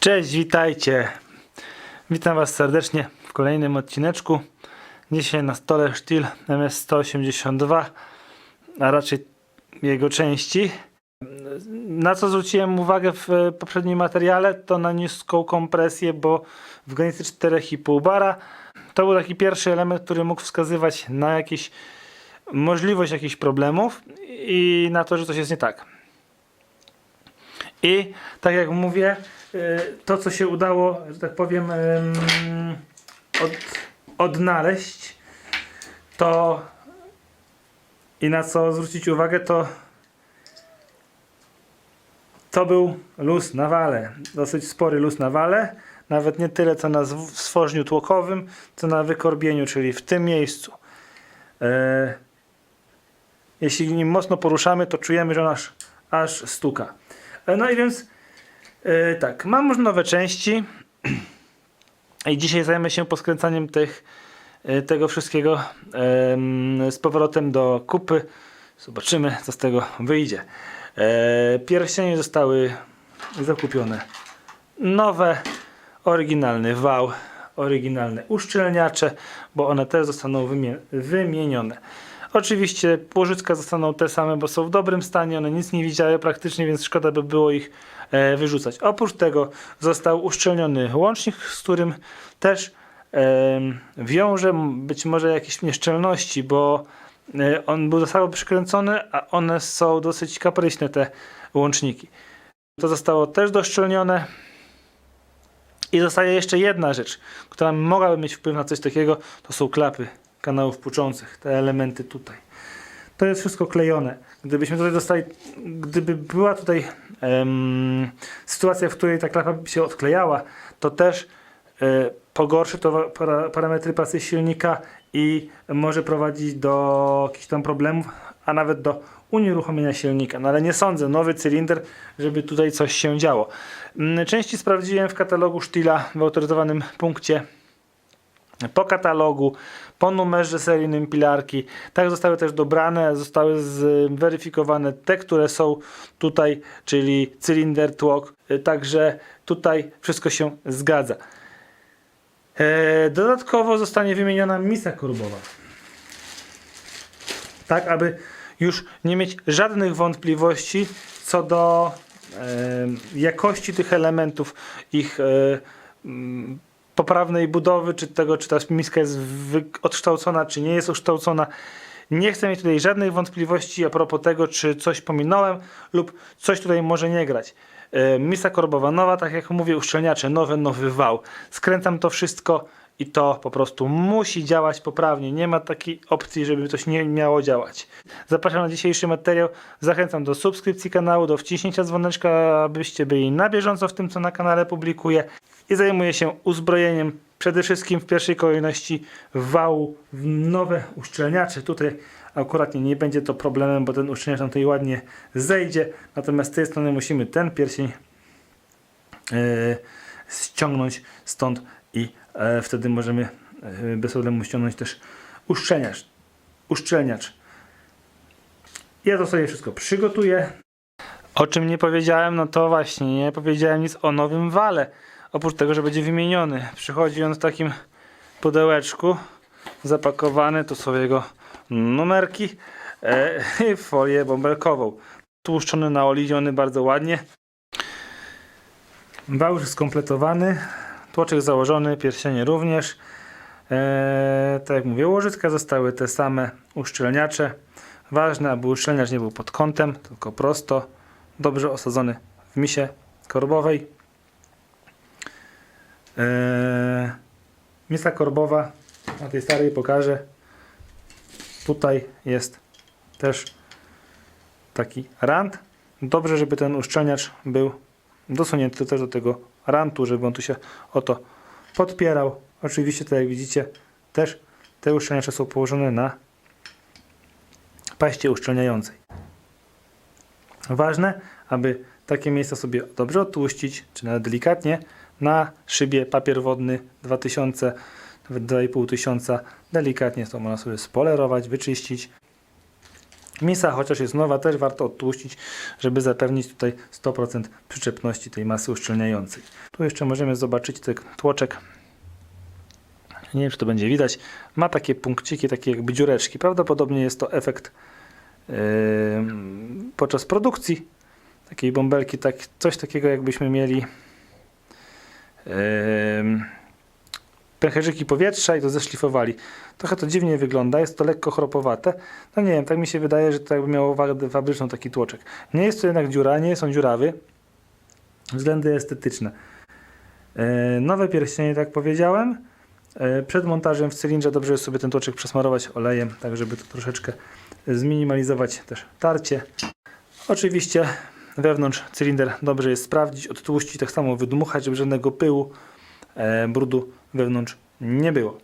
Cześć, witajcie. Witam Was serdecznie w kolejnym odcineczku. Dzisiaj na stole sztil MS-182, a raczej jego części. Na co zwróciłem uwagę w e, poprzednim materiale, to na niską kompresję, bo w granicy 4,5 bara to był taki pierwszy element, który mógł wskazywać na jakieś możliwość jakichś problemów i na to, że coś jest nie tak. I tak jak mówię, to co się udało, że tak powiem, od, odnaleźć, to i na co zwrócić uwagę, to to był luz na wale. Dosyć spory luz na wale. Nawet nie tyle co na stworzeniu tłokowym, co na wykorbieniu, czyli w tym miejscu. E, jeśli nim mocno poruszamy, to czujemy, że on aż, aż stuka. E, No i więc e, tak, mam już nowe części i dzisiaj zajmę się poskręcaniem tych, e, tego wszystkiego z powrotem do kupy. Zobaczymy, co z tego wyjdzie. E, Pierścienie zostały zakupione nowe, oryginalny wał, oryginalne uszczelniacze, bo one też zostaną wymie- wymienione. Oczywiście łożyska zostaną te same, bo są w dobrym stanie, one nic nie widziały praktycznie, więc szkoda by było ich wyrzucać. Oprócz tego został uszczelniony łącznik, z którym też em, wiąże być może jakieś nieszczelności, bo e, on był zostało przykręcony, a one są dosyć kapryśne te łączniki. To zostało też doszczelnione. I zostaje jeszcze jedna rzecz, która mogłaby mieć wpływ na coś takiego, to są klapy kanałów płuczących, te elementy tutaj. To jest wszystko klejone. Gdybyśmy tutaj dostali, gdyby była tutaj em, sytuacja, w której ta klapa się odklejała, to też e, pogorszy to para, parametry pracy silnika i może prowadzić do jakichś tam problemów, a nawet do unieruchomienia silnika. No ale nie sądzę, nowy cylinder, żeby tutaj coś się działo. Mm, Części sprawdziłem w katalogu Stila w autoryzowanym punkcie po katalogu, po numerze seryjnym pilarki. Tak zostały też dobrane, zostały zweryfikowane te, które są tutaj, czyli cylinder, tłok. Y, Także tutaj wszystko się zgadza. E, Dodatkowo zostanie wymieniona misa korbowa. Tak, aby już nie mieć żadnych wątpliwości co do e, jakości tych elementów, ich e, poprawnej budowy, czy tego, czy ta miska jest odkształcona, czy nie jest ukształcona. Nie chcę mieć tutaj żadnych wątpliwości a propos tego, czy coś pominąłem lub coś tutaj może nie grać. E, Misa korbowa nowa, tak jak mówię, uszczelniacze nowe, nowy wał. Skręcam to wszystko i to po prostu musi działać poprawnie. Nie ma takiej opcji, żeby coś nie miało działać. Zapraszam na dzisiejszy materiał. Zachęcam do subskrypcji kanału, do wciśnięcia dzwoneczka, abyście byli na bieżąco w tym, co na kanale publikuję. I zajmuję się uzbrojeniem przede wszystkim w pierwszej kolejności wału w nowe uszczelniacze. Tutaj akurat nie, będzie to problemem, bo ten uszczelniacz nam tutaj ładnie zejdzie. Natomiast z tej strony musimy ten pierścień e, ściągnąć stąd wtedy możemy e, bez problemu ściągnąć też uszczelniacz. uszczelniacz. Ja to sobie wszystko przygotuję. O czym nie powiedziałem, no to właśnie nie powiedziałem nic o nowym wale. Oprócz tego, że będzie wymieniony. Przychodzi on w takim pudełeczku zapakowany, tu są jego numerki e, folię bąbelkową. Tłuszczony, naoliwiony bardzo ładnie. Wał już skompletowany, tłoczek założony, pierścienie również. Eee, tak jak mówię, łożyska zostały te same uszczelniacze. Ważne, aby uszczelniacz nie był pod kątem, tylko prosto, dobrze osadzony w misie korbowej. Eee, misa korbowa, na tej starej pokażę. Tutaj jest też taki rant. Dobrze, żeby ten uszczelniacz był dosunięty też do tego rantu, żeby on tu się oto podpierał. Oczywiście, tak jak widzicie, też te uszczelniacze są położone na paście uszczelniającej. Ważne, aby takie miejsca sobie dobrze odtłuścić, czy nawet delikatnie, na szybie papier wodny 2000, nawet 2500, delikatnie to można sobie spolerować, wyczyścić. Misa, chociaż jest nowa, też warto odtłuścić, żeby zapewnić tutaj 100% przyczepności tej masy uszczelniającej. Tu jeszcze możemy zobaczyć ten tłoczek. Nie wiem, czy to będzie widać. Ma takie punkciki, takie jakby dziureczki. Prawdopodobnie jest to efekt yy, podczas produkcji takiej bąbelki, tak, coś takiego jakbyśmy mieli yy, pęcherzyki powietrza i to zeszlifowali. Trochę to dziwnie wygląda, jest to lekko chropowate. No nie wiem, tak mi się wydaje, że to jakby miało wadę fabryczną taki tłoczek. Nie jest to jednak dziura, nie on dziurawy. Względy estetyczne. E, Nowe pierścienie, tak powiedziałem. E, Przed montażem w cylindrze dobrze jest sobie ten tłoczek przesmarować olejem, tak żeby to troszeczkę zminimalizować też tarcie. Oczywiście wewnątrz cylinder dobrze jest sprawdzić, odtłuścić, tak samo wydmuchać, żeby żadnego pyłu, e, brudu wewnątrz nie było.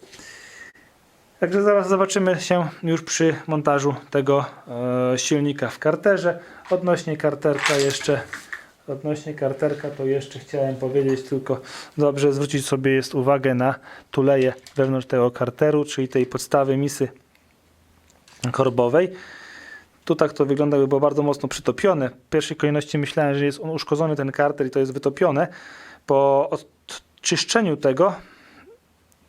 Także zaraz zobaczymy się już przy montażu tego e, silnika w karterze. Odnośnie karterka jeszcze odnośnie karterka to jeszcze chciałem powiedzieć tylko dobrze zwrócić sobie jest uwagę na tuleje wewnątrz tego karteru, czyli tej podstawy misy korbowej. Tu tak to wygląda, by było bardzo mocno przytopione. W pierwszej kolejności myślałem, że jest on uszkodzony ten karter i to jest wytopione. Po odczyszczeniu tego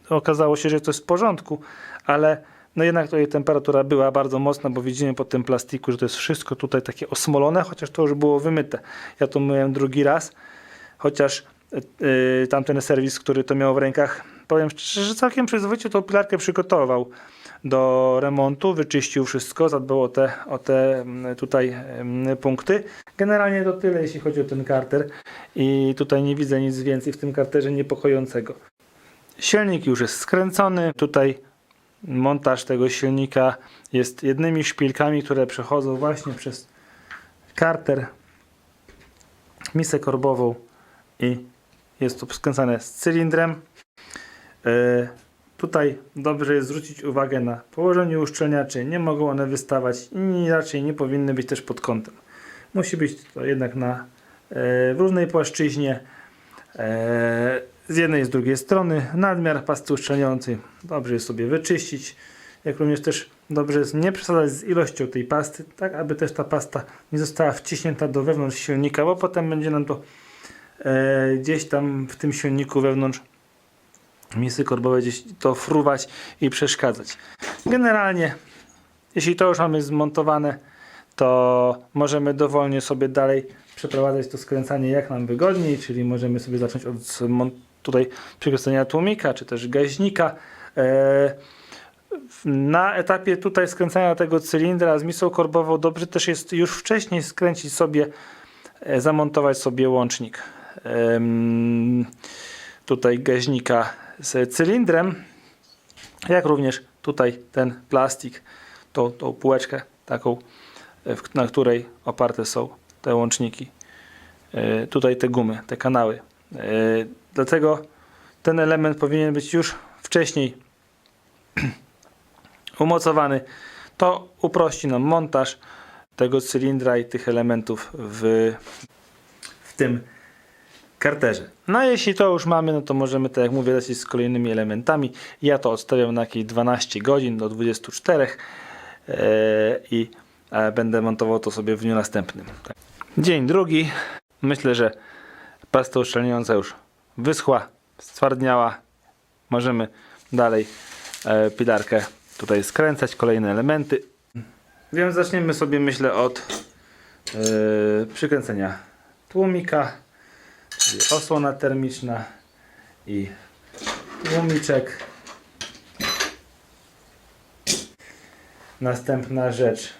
okazało się, że to jest w porządku, ale no jednak tutaj temperatura była bardzo mocna, bo widzimy po tym plastiku, że to jest wszystko tutaj takie osmolone, chociaż to już było wymyte. Ja to myłem drugi raz, chociaż yy, tamten serwis, który to miał w rękach, powiem szczerze, że całkiem przyzwoicie tą pilarkę przygotował do remontu, wyczyścił wszystko, zadbał o te, o te tutaj punkty. Generalnie to tyle, jeśli chodzi o ten karter i tutaj nie widzę nic więcej w tym karterze niepokojącego. Silnik już jest skręcony. Tutaj montaż tego silnika jest jednymi szpilkami, które przechodzą właśnie przez karter, misę korbową i jest to skręcane z cylindrem. E, Tutaj dobrze jest zwrócić uwagę na położenie uszczelniaczy. Nie mogą one wystawać i raczej nie powinny być też pod kątem. Musi być to jednak na, e, w różnej płaszczyźnie. E, z jednej i z drugiej strony nadmiar pasty uszczelniającej dobrze jest sobie wyczyścić. Jak również też dobrze jest nie przesadzać z ilością tej pasty, tak aby też ta pasta nie została wciśnięta do wewnątrz silnika, bo potem będzie nam to e, gdzieś tam w tym silniku wewnątrz misy korbowe gdzieś to fruwać i przeszkadzać. Generalnie, jeśli to już mamy zmontowane, to możemy dowolnie sobie dalej przeprowadzać to skręcanie jak nam wygodniej, czyli możemy sobie zacząć od tutaj przykręcenia tłumika, czy też gaźnika. E, na etapie tutaj skręcania tego cylindra z misą korbową dobrze też jest już wcześniej skręcić sobie, e, zamontować sobie łącznik. Tutaj gaźnika z cylindrem, jak również tutaj ten plastik, tą, tą półeczkę taką, e, na której oparte są te łączniki. Tutaj te gumy, te kanały. Dlatego ten element powinien być już wcześniej umocowany. To uprości nam montaż tego cylindra i tych elementów w, w tym karterze. No a jeśli to już mamy, no to możemy, tak jak mówię, lecieć z kolejnymi elementami. Ja to odstawiam na jakieś 12 godzin do 24 e, i e, będę montował to sobie w dniu następnym. Tak. Dzień drugi. Myślę, że pasta uszczelniająca już wyschła, stwardniała. Możemy dalej e, pilarkę tutaj skręcać, kolejne elementy. Więc zaczniemy sobie, myślę, od e, przykręcenia tłumika czyli osłona termiczna i tłumiczek. Następna rzecz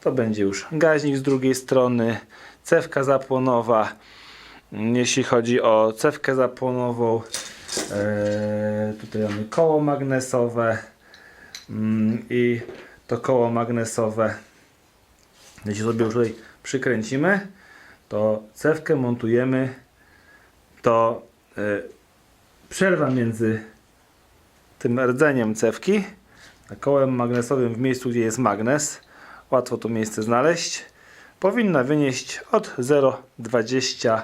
to będzie już gaźnik z drugiej strony, cewka zapłonowa. Jeśli chodzi o cewkę zapłonową, e, tutaj mamy koło magnesowe mm, i to koło magnesowe, jeśli sobie już tutaj przykręcimy, to cewkę montujemy to y, przerwa między tym rdzeniem cewki a kołem magnesowym w miejscu, gdzie jest magnes, łatwo to miejsce znaleźć, powinna wynieść od 0,20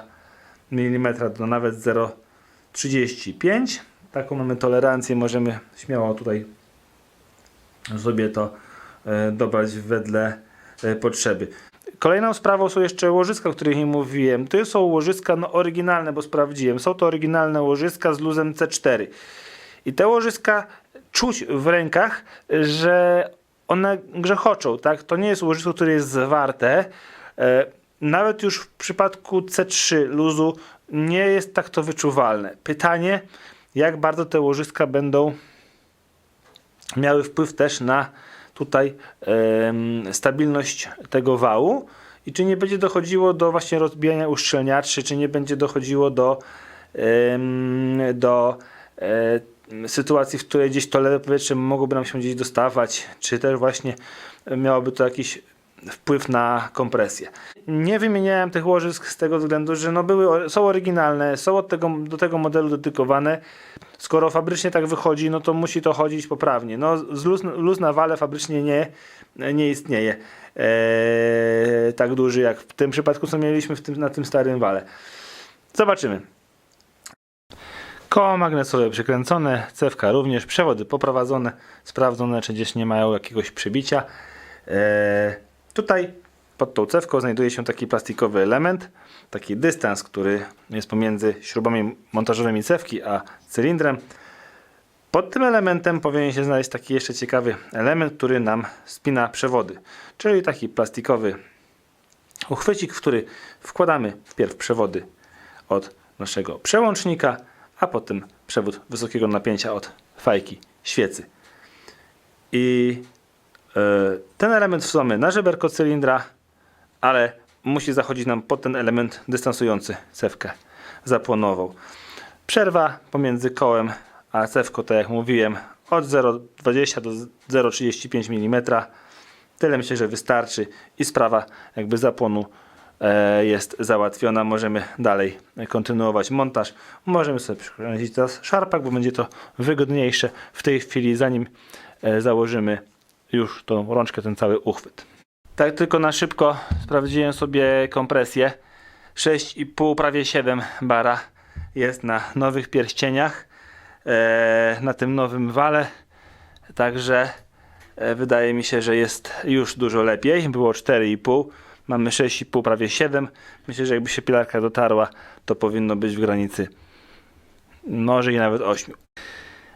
mm do nawet 0,35 taką mamy tolerancję, możemy śmiało tutaj sobie to y, dobrać wedle e, potrzeby. Kolejną sprawą są jeszcze łożyska, o których nie mówiłem. To są łożyska no, oryginalne, bo sprawdziłem. Są to oryginalne łożyska z luzem C4. I te łożyska czuć w rękach, że one grzechoczą. Tak? To nie jest łożysko, które jest zwarte. Nawet już w przypadku C3 luzu nie jest tak to wyczuwalne. Pytanie, jak bardzo te łożyska będą miały wpływ też na tutaj em, stabilność tego wału i czy nie będzie dochodziło do właśnie rozbijania uszczelniaczy, czy nie będzie dochodziło do, em, do e, sytuacji, w której gdzieś to lewe powietrze mogłoby nam się gdzieś dostawać, czy też właśnie miałoby to jakiś wpływ na kompresję. Nie wymieniałem tych łożysk z tego względu, że no były, są oryginalne, są od tego, do tego modelu dedykowane. Skoro fabrycznie tak wychodzi, no to musi to chodzić poprawnie. No, luz, luz na wale fabrycznie nie, nie istnieje eee, tak duży jak w tym przypadku, co mieliśmy tym, na tym starym wale. Zobaczymy. Koło magnesowe przykręcone, cewka również, przewody poprowadzone, sprawdzone, czy gdzieś nie mają jakiegoś przybicia. Eee, tutaj pod tą cewką znajduje się taki plastikowy element, taki dystans, który jest pomiędzy śrubami montażowymi cewki a cylindrem. Pod tym elementem powinien się znaleźć taki jeszcze ciekawy element, który nam spina przewody, czyli taki plastikowy uchwycik, w który wkładamy wpierw przewody od naszego przełącznika, a potem przewód wysokiego napięcia od fajki świecy. I ten element wsuwamy na żeberko cylindra, ale musi zachodzić nam pod ten element dystansujący cewkę zapłonową. Przerwa pomiędzy kołem a cewką, tak jak mówiłem, od 0,20 do 0,35 mm. Tyle myślę, że wystarczy i sprawa jakby zapłonu e, jest załatwiona. Możemy dalej kontynuować montaż. Możemy sobie przykręcić teraz szarpak, bo będzie to wygodniejsze w tej chwili, zanim e, założymy już tą rączkę, ten cały uchwyt. Tak tylko na szybko sprawdziłem sobie kompresję. 6,5, prawie 7 bara jest na nowych pierścieniach, e, na tym nowym wale. Także e, wydaje mi się, że jest już dużo lepiej. Było 4,5, mamy 6,5, prawie 7. Myślę, że jakby się pilarka dotarła, to powinno być w granicy może i nawet 8.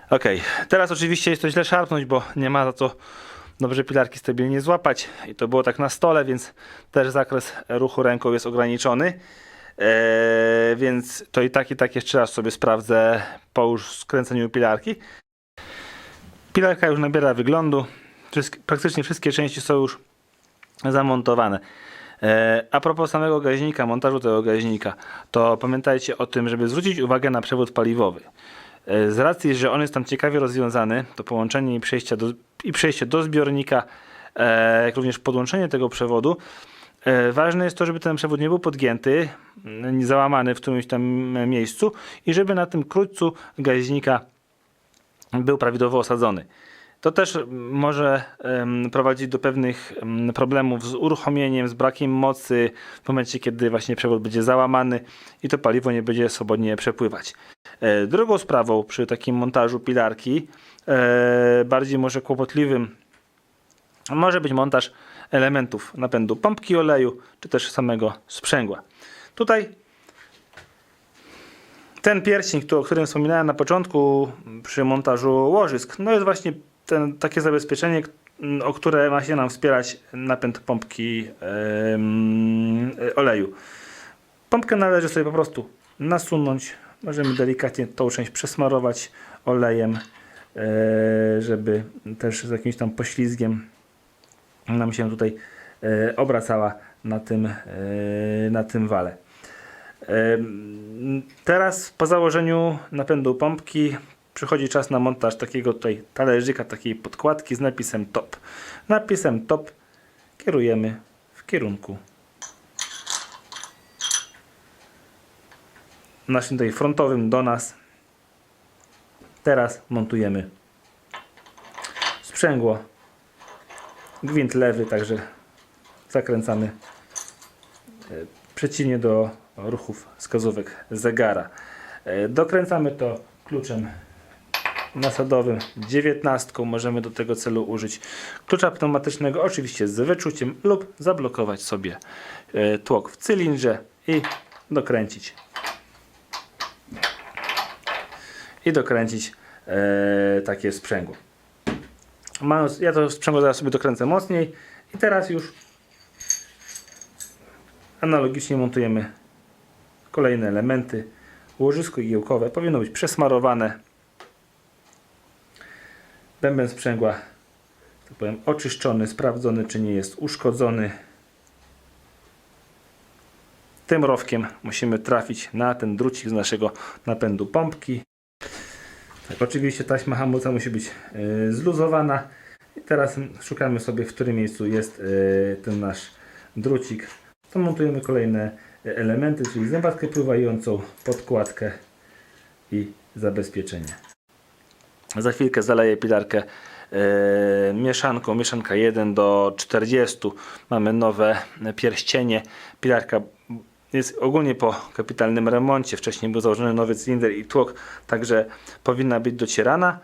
Ok, teraz oczywiście jest to źle szarpnąć, bo nie ma za co dobrze pilarki stabilnie złapać i to było tak na stole, więc też zakres ruchu ręką jest ograniczony. Eee, więc to i tak i tak jeszcze raz sobie sprawdzę po już skręceniu pilarki. Pilarka już nabiera wyglądu. Wszystkie, praktycznie wszystkie części są już zamontowane. E, A propos samego gaźnika, montażu tego gaźnika, to pamiętajcie o tym, żeby zwrócić uwagę na przewód paliwowy. E, Z racji, że on jest tam ciekawie rozwiązany, to połączenie i przejście do, i przejście do zbiornika, e, jak również podłączenie tego przewodu, e, ważne jest to, żeby ten przewód nie był podgięty, załamany w którymś tam miejscu i żeby na tym krótcu gaźnika był prawidłowo osadzony. To też może prowadzić do pewnych em, problemów z uruchomieniem, z brakiem mocy w momencie, kiedy właśnie przewód będzie załamany i to paliwo nie będzie swobodnie przepływać. E, drugą sprawą przy takim montażu pilarki, e, bardziej może kłopotliwym, może być montaż elementów napędu pompki oleju, czy też samego sprzęgła. Tutaj ten pierścień, o którym wspominałem na początku przy montażu łożysk, no jest właśnie ten, takie zabezpieczenie, o które ma się nam wspierać napęd pompki em, oleju. Pompkę należy sobie po prostu nasunąć. Możemy delikatnie tą część przesmarować olejem, e, żeby też z jakimś tam poślizgiem nam się tutaj e, obracała na tym, e, na tym wale. Teraz po założeniu napędu pompki przychodzi czas na montaż takiego tutaj talerzyka, takiej podkładki z napisem top. Napisem top kierujemy w kierunku naszym tutaj frontowym do nas. Teraz montujemy sprzęgło, gwint lewy, także zakręcamy e, przeciwnie do ruchów wskazówek zegara. E, Dokręcamy to kluczem nasadowym 19 możemy do tego celu użyć klucza pneumatycznego, oczywiście z wyczuciem lub zablokować sobie e, tłok w cylindrze i dokręcić. I dokręcić e, takie sprzęgło. Ja to sprzęgło zaraz sobie dokręcę mocniej i teraz już analogicznie montujemy kolejne elementy. Łożysko igiełkowe powinno być przesmarowane. Bęben sprzęgła, powiem, oczyszczony, sprawdzony, czy nie jest uszkodzony. Tym rowkiem musimy trafić na ten drucik z naszego napędu pompki. Tak, oczywiście taśma hamulca musi być e, zluzowana. I teraz szukamy sobie, w którym miejscu jest e, ten nasz drucik. To montujemy kolejne e, elementy, czyli zębatkę pływającą, podkładkę i zabezpieczenie. Za chwilkę zaleję pilarkę e, mieszanką, mieszanka 1 do 40. Mamy nowe pierścienie. Pilarka jest ogólnie po kapitalnym remoncie. Wcześniej był założony nowy cylinder i tłok, także powinna być docierana.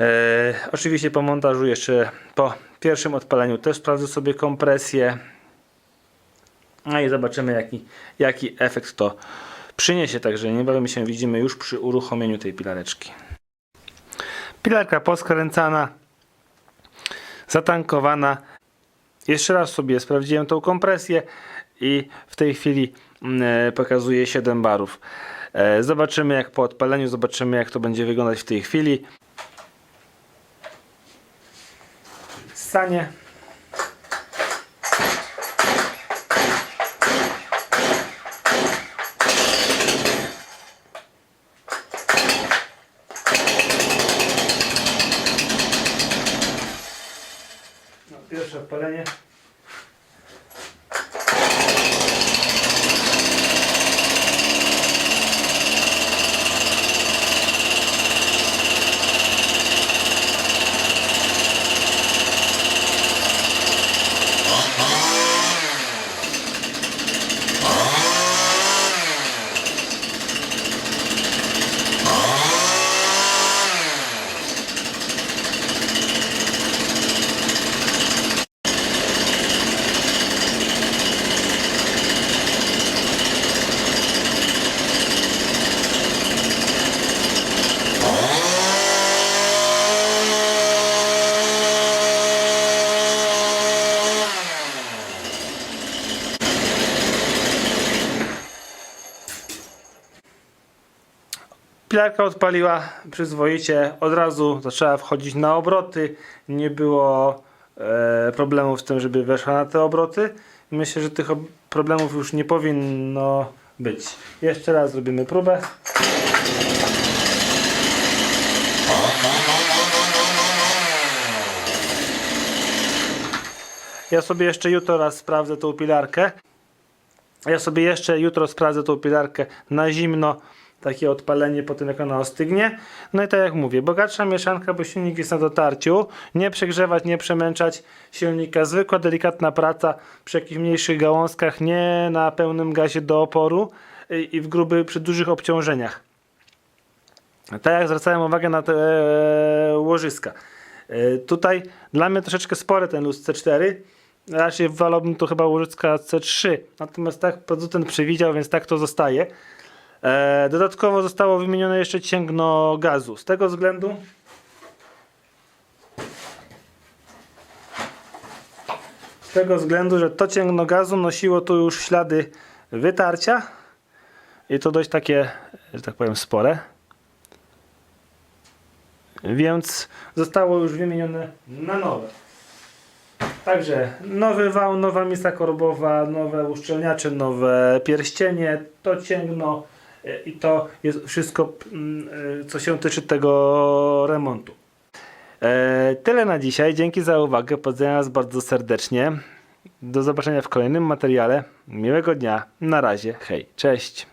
E, oczywiście po montażu jeszcze po pierwszym odpaleniu też sprawdzę sobie kompresję. No i zobaczymy jaki, jaki efekt to przyniesie. Także niebawem się widzimy już przy uruchomieniu tej pilareczki. Pilarka poskręcana, zatankowana. Jeszcze raz sobie sprawdziłem tą kompresję i w tej chwili mm, e, pokazuje 7 barów. E, Zobaczymy jak po odpaleniu, zobaczymy jak to będzie wyglądać w tej chwili. Ssanie. No, pierwsze odpalenie. Pilarka odpaliła przyzwoicie, od razu zaczęła wchodzić na obroty, nie było e, problemów z tym, żeby weszła na te obroty. Myślę, że tych ob- problemów już nie powinno być. Jeszcze raz zrobimy próbę. Ja sobie jeszcze jutro raz sprawdzę tą pilarkę. Ja sobie jeszcze jutro sprawdzę tą pilarkę na zimno. Takie odpalenie po tym jak ona ostygnie. No i tak jak mówię, bogatsza mieszanka, bo silnik jest na dotarciu. Nie przegrzewać, nie przemęczać silnika. Zwykła, delikatna praca przy jakichś mniejszych gałązkach, nie na pełnym gazie do oporu i w gruby, przy dużych obciążeniach. Tak jak zwracałem uwagę na te e, łożyska. E, tutaj dla mnie troszeczkę spory ten luz C4. Raczej wolałbym to chyba łożyska C3. Natomiast tak producent przewidział, więc tak to zostaje. E, dodatkowo zostało wymienione jeszcze cięgno gazu. Z tego względu z tego względu, że to cięgno gazu nosiło tu już ślady wytarcia i to dość takie, że tak powiem, spore. Więc zostało już wymienione na nowe. Także nowy wał, nowa misa korbowa, nowe uszczelniacze, nowe pierścienie, to cięgno i to jest wszystko, mm, e, co się tyczy tego remontu. E, tyle na dzisiaj. Dzięki za uwagę. Pozdrawiam Was bardzo serdecznie. Do zobaczenia w kolejnym materiale. Miłego dnia. Na razie. Hej. Cześć.